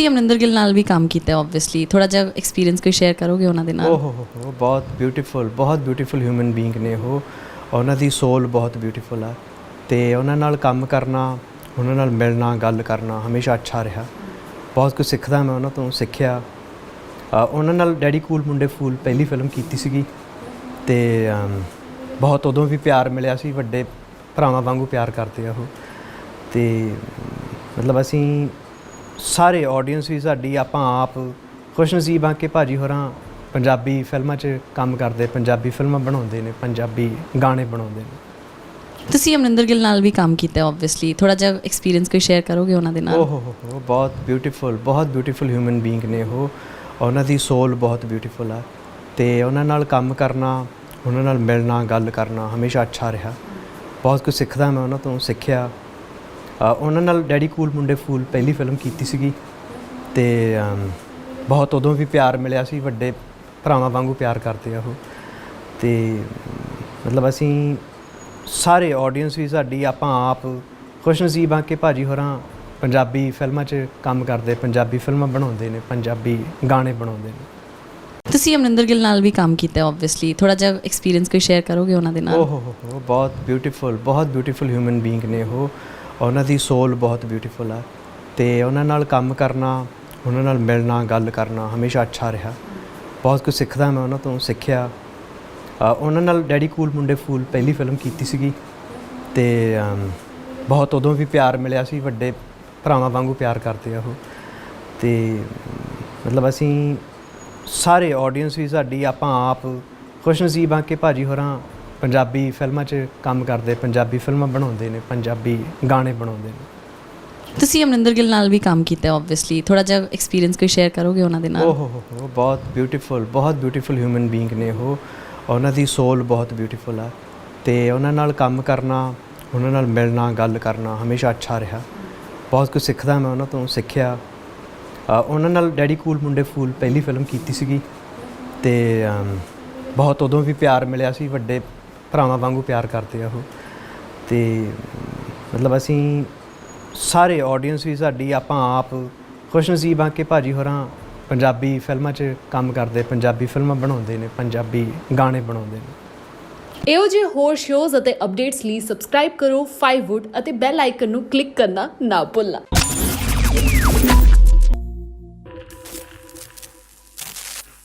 ਤੁਸੀਂ ਅਮਰਿੰਦਰ ਗਿੱਲ ਨਾਲ ਵੀ ਕੰਮ ਕੀਤਾ ਹੈ ਆਬਵੀਅਸਲੀ ਥੋੜਾ ਜਿਹਾ ਐਕਸਪੀਰੀਅੰਸ ਕੋਈ ਸ਼ੇਅਰ ਕਰੋਗੇ ਉਹਨਾਂ ਦੇ ਨਾਲ? ਓਹ ਹੋ ਹੋ ਬਹੁਤ ਬਿਊਟੀਫੁਲ ਬਹੁਤ ਬਿਊਟੀਫੁਲ ਹਿਊਮਨ ਬੀਇੰਗ ਨੇ ਉਹ। ਉਹਨਾਂ ਦੀ ਸੋਲ ਬਹੁਤ ਬਿਊਟੀਫੁਲ ਆ। ਤੇ ਉਹਨਾਂ ਨਾਲ ਕੰਮ ਕਰਨਾ ਉਹਨਾਂ ਨਾਲ ਮਿਲਣਾ ਗੱਲ ਕਰਨਾ ਹਮੇਸ਼ਾ ਅੱਛਾ ਰਿਹਾ। ਬਹੁਤ ਕੁਝ ਸਿੱਖਦਾ ਮੈਂ ਉਹਨਾਂ ਤੋਂ ਸਿੱਖਿਆ। ਅ, ਉਹਨਾਂ ਨਾਲ ਡੈਡੀ ਕੂਲ ਮੁੰਡੇ ਫੂਲ ਪਹਿਲੀ ਫਿਲਮ ਕੀਤੀ ਸੀਗੀ। ਤੇ ਅਮ, ਬਹੁਤ ਉਦੋਂ ਵੀ ਪਿਆਰ ਮਿਲਿਆ ਸੀ ਵੱਡੇ ਭਰਾਵਾਂ ਵਾਂਗੂ ਪਿਆਰ ਕਰਦੇ ਆ ਉਹ। ਤੇ ਮਤਲਬ ਅਸੀਂ ਸਾਰੇ ਆਡੀਅנס ਵੀ ਸਾਡੀ ਆਪਾਂ ਆਪ ਖੁਸ਼ਨਸੀਬ ਆ ਕਿ ਭਾਜੀ ਹੋਰਾਂ ਪੰਜਾਬੀ ਫਿਲਮਾਂ 'ਚ ਕੰਮ ਕਰਦੇ ਪੰਜਾਬੀ ਫਿਲਮਾਂ ਬਣਾਉਂਦੇ ਨੇ ਪੰਜਾਬੀ ਗਾਣੇ ਬਣਾਉਂਦੇ ਨੇ। ਤੁਸੀਂ ਅਮਰਿੰਦਰ ਗਿੱਲ ਨਾਲ ਵੀ ਕੰਮ ਕੀਤਾ ਆਬਵੀਅਸਲੀ ਥੋੜਾ ਜਿਹਾ ਐਕਸਪੀਰੀਅੰਸ ਕੋਈ ਸ਼ੇਅਰ ਕਰੋਗੇ ਉਹਨਾਂ ਦੇ ਨਾਲ? ਓਹ ਹੋ ਹੋ ਬਹੁਤ ਬਿਊਟੀਫੁਲ ਬਹੁਤ ਬਿਊਟੀਫੁਲ ਹਿਊਮਨ ਬੀਇੰਗ ਨੇ ਉਹ। ਉਹਨਾਂ ਦੀ ਸੋਲ ਬਹੁਤ ਬਿਊਟੀਫੁਲ ਆ। ਤੇ ਉਹਨਾਂ ਨਾਲ ਕੰਮ ਕਰਨਾ ਉਹਨਾਂ ਨਾਲ ਮਿਲਣਾ ਗੱਲ ਕਰਨਾ ਹਮੇਸ਼ਾ ਅੱਛਾ ਰਿਹਾ। ਬਹੁਤ ਕੁਝ ਸਿੱਖਦਾ ਮੈਂ ਉਹਨਾਂ ਤੋਂ ਸਿੱਖਿਆ। ਉਹਨਾਂ ਨਾਲ ਡੈਡੀ ਕੂਲ ਮੁੰਡੇ ਫੂਲ ਪਹਿਲੀ ਫਿਲਮ ਕੀਤੀ ਸੀਗੀ ਤੇ ਬਹੁਤ ਉਦੋਂ ਵੀ ਪਿਆਰ ਮਿਲਿਆ ਸੀ ਵੱਡੇ ਭਰਾਵਾਂ ਵਾਂਗੂ ਪਿਆਰ ਕਰਦੇ ਆ ਉਹ। ਤੇ ਮਤਲਬ ਅਸੀਂ ਸਾਰੇ ਆਡੀਅנס ਵੀ ਸਾਡੀ ਆਪਾਂ ਆਪ ਖੁਸ਼ਨਸੀਬ ਆ ਕਿ ਭਾਜੀ ਹੋਰਾਂ ਪੰਜਾਬੀ ਫਿਲਮਾਂ 'ਚ ਕੰਮ ਕਰਦੇ ਪੰਜਾਬੀ ਫਿਲਮਾਂ ਬਣਾਉਂਦੇ ਨੇ ਪੰਜਾਬੀ ਗਾਣੇ ਬਣਾਉਂਦੇ ਨੇ। ਤੁਸੀਂ ਅਮਰਿੰਦਰ ਗਿੱਲ ਨਾਲ ਵੀ ਕੰਮ ਕੀਤਾ ਆਬਵੀਅਸਲੀ ਥੋੜਾ ਜਿਹਾ ਐਕਸਪੀਰੀਅੰਸ ਕੋਈ ਸ਼ੇਅਰ ਕਰੋਗੇ ਉਹਨਾਂ ਦੇ ਨਾਲ? ਓਹ ਹੋ ਹੋ ਹੋ ਬਹੁਤ ਬਿਊਟੀਫੁਲ ਬਹੁਤ ਬਿਊਟੀਫੁਲ ਹਿਊਮਨ ਬੀਇੰਗ ਨੇ ਉਹ। ਉਹਨਾਂ ਦੀ ਸੋਲ ਬਹੁਤ ਬਿਊਟੀਫੁਲ ਆ ਤੇ ਉਹਨਾਂ ਨਾਲ ਕੰਮ ਕਰਨਾ, ਉਹਨਾਂ ਨਾਲ ਮਿਲਣਾ, ਗੱਲ ਕਰਨਾ ਹਮੇਸ਼ਾ ਅੱਛਾ ਰਿਹਾ। ਬਹੁਤ ਕੁਝ ਸਿੱਖਦਾ ਮੈਂ ਉਹਨਾਂ ਤੋਂ, ਸਿੱਖਿਆ। ਉਹਨਾਂ ਨਾਲ ਡੈਡੀ ਕੂਲ ਮੁੰਡੇ ਫੂਲ ਪਹਿਲੀ ਫਿਲਮ ਕੀਤੀ ਸੀਗੀ ਤੇ ਬਹੁਤ ਉਦੋਂ ਵੀ ਪਿਆਰ ਮਿਲਿਆ ਸੀ, ਵੱਡੇ ਭਰਾਵਾਂ ਵਾਂਗੂ ਪਿਆਰ ਕਰਦੇ ਆ ਉਹ। ਤੇ, ਮਤਲਬ ਅਸੀਂ ਸਾਰੇ ਆਡੀਅנס ਵੀ ਸਾਡੀ, ਆਪਾਂ ਆਪ, ਖੁਸ਼ਨਸੀਬ ਆ ਕਿ ਭਾਜੀ ਹੋਰਾਂ ਪੰਜਾਬੀ ਫਿਲਮਾਂ 'ਚ ਕੰਮ ਕਰਦੇ ਪੰਜਾਬੀ ਫਿਲਮਾਂ ਬਣਾਉਂਦੇ ਨੇ ਪੰਜਾਬੀ ਗਾਣੇ ਬਣਾਉਂਦੇ ਨੇ। ਤੁਸੀਂ ਅਮਰਿੰਦਰ ਗਿੱਲ ਨਾਲ ਵੀ ਕੰਮ ਕੀਤਾ ਆਬਵੀਅਸਲੀ ਥੋੜਾ ਜਿਹਾ ਐਕਸਪੀਰੀਅੰਸ ਕੋਈ ਸ਼ੇਅਰ ਕਰੋਗੇ ਉਹਨਾਂ ਦੇ ਨਾਲ? ਓਹ ਹੋ ਹੋ ਹੋ ਬਹੁਤ ਬਿਊਟੀਫੁਲ ਬਹੁਤ ਬਿਊਟੀਫੁਲ ਹਿਊਮਨ ਬੀਇੰਗ ਨੇ ਉਹ। ਉਹਨਾਂ ਦੀ ਸੋਲ ਬਹੁਤ ਬਿਊਟੀਫੁਲ ਆ। ਤੇ ਉਹਨਾਂ ਨਾਲ ਕੰਮ ਕਰਨਾ ਉਹਨਾਂ ਨਾਲ ਮਿਲਣਾ ਗੱਲ ਕਰਨਾ ਹਮੇਸ਼ਾ ਅੱਛਾ ਰਿਹਾ। ਬਹੁਤ ਕੁਝ ਸਿੱਖਦਾ ਮੈਂ ਉਹਨਾਂ ਤੋਂ ਸਿੱਖਿਆ। ਅ, ਉਹਨਾਂ ਨਾਲ ਡੈਡੀ ਕੂਲ ਮੁੰਡੇ ਫੂਲ ਪਹਿਲੀ ਫਿਲਮ ਕੀਤੀ ਸੀਗੀ। ਤੇ ਅਮ, ਬਹੁਤ ਉਦੋਂ ਵੀ ਪਿਆਰ ਮਿਲਿਆ ਸੀ ਵੱਡੇ ਭਰਾਵਾਂ ਵਾਂਗੂ ਪਿਆਰ ਕਰਦੇ ਆ ਉਹ। ਤੇ ਮਤਲਬ ਅਸੀਂ ਸਾਰੇ ਆਡੀਅנס ਵੀ ਸਾਡੀ ਆਪਾਂ ਆਪ ਖੁਸ਼ਨਸੀਬ ਆ ਕਿ ਭਾਜੀ ਹੋਰਾਂ ਪੰਜਾਬੀ ਫਿਲਮਾਂ 'ਚ ਕੰਮ ਕਰਦੇ, ਪੰਜਾਬੀ ਫਿਲਮਾਂ ਬਣਾਉਂਦੇ ਨੇ, ਪੰਜਾਬੀ ਗਾਣੇ ਬਣਾਉਂਦੇ ਨੇ। ਇਹੋ ਜਿਹੇ ਹੋਰ ਸ਼ੋਜ਼ ਅਤੇ ਅਪਡੇਟਸ ਲਈ ਸਬਸਕ੍ਰਾਈਬ ਕਰੋ 5wood ਅਤੇ ਬੈਲ ਆਈਕਨ ਨੂੰ ਕਲਿੱਕ ਕਰਨਾ ਨਾ ਭੁੱਲਣਾ।